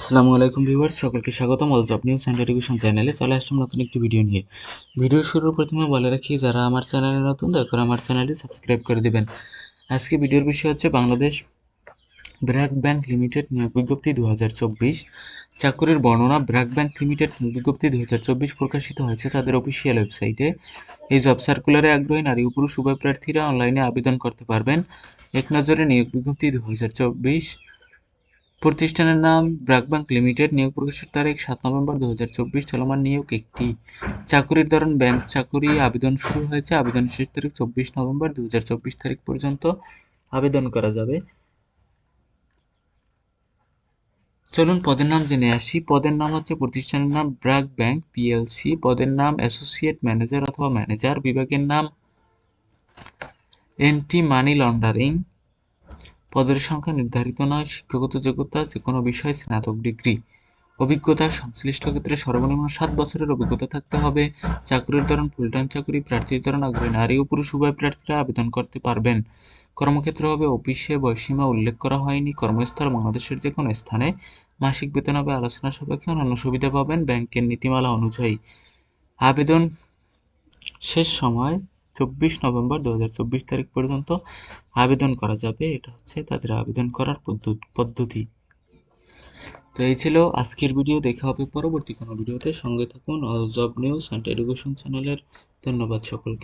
আসসালামু আলাইকুম ভিউয়ার্স, সকলকে স্বাগতম all job news and education চ্যানেলে। চলে আসলাম নতুন একটি ভিডিও নিয়ে। ভিডিও শুরুর প্রথমে বলে রাখি, যারা আমার চ্যানেলে নতুন, দয়া করে আমার চ্যানেলটি সাবস্ক্রাইব করে দেবেন। আজকে ভিডিওর বিষয় হচ্ছে বাংলাদেশ ব্র্যাক ব্যাংক লিমিটেড নিয়োগ বিজ্ঞপ্তি দু চাকুরির বর্ণনা, ব্র্যাক ব্যাংক লিমিটেড নিয়োগ বিজ্ঞপ্তি দু হাজার চব্বিশ প্রকাশিত হয়েছে তাদের অফিসিয়াল ওয়েবসাইটে এই জব সার্কুলারে আগ্রহী নারী ও পুরুষ উভয় প্রার্থীরা অনলাইনে আবেদন করতে পারবেন। এক নজরে নিয়োগ বিজ্ঞপ্তি দু হাজার চব্বিশ প্রতিষ্ঠানের নাম ব্র্যাক ব্যাংক লিমিটেড, নিয়োগ প্রকাশের তারিখ সাত নভেম্বর দু হাজার চব্বিশ চলমান নিয়োগ একটি। চাকুরির ধরন ব্যাংক চাকুরি, আবেদন শুরু হয়েছে, আবেদন শেষ তারিখ চব্বিশ নভেম্বর দু হাজার চব্বিশ তারিখ পর্যন্ত আবেদন করা যাবে। চলুন পদের নাম জেনে আসি। পদের নাম হচ্ছে প্রতিষ্ঠানের নাম ব্র্যাক ব্যাংক পিএলসি। পদের নাম অ্যাসোসিয়েট ম্যানেজার অথবা ম্যানেজার। বিভাগের নাম এন্টি মানি লন্ডারিং। পদের সংখ্যা নির্ধারিত নয়। শিক্ষাগত যোগ্যতা যে কোনো বিষয়ে স্নাতক ডিগ্রি। অভিজ্ঞতা, সংশ্লিষ্ট ক্ষেত্রে সর্বনিম্ন সাত বছরের অভিজ্ঞতা থাকতে হবে। চাকরির ধরন ফুল টাইম চাকরি, প্রার্থীর ধরন, আগ্রহী নারী ও পুরুষ, উভয় প্রার্থীরা আবেদন করতে পারবেন। কর্মক্ষেত্র হবে অফিসে বয়সীমা উল্লেখ করা হয়নি। কর্মস্থল বাংলাদেশের যে কোনো স্থানে মাসিক বেতন হবে আলোচনা সাপেক্ষে অন্যান্য সুবিধা পাবেন ব্যাংকের নীতিমালা অনুযায়ী। আবেদন শেষ সময় চব্বিশ নভেম্বর দু হাজার চব্বিশ তারিখ পর্যন্ত আবেদন করা যাবে। এটা হচ্ছে তাদের আবেদন করার পদ্ধতি। তো এই ছিল আজকের ভিডিও। দেখা হবে পরবর্তী কোনো ভিডিওতে। সঙ্গে থাকুন জব নিউজ অ্যান্ড এডুকেশন চ্যানেলের। ধন্যবাদ সকলকে।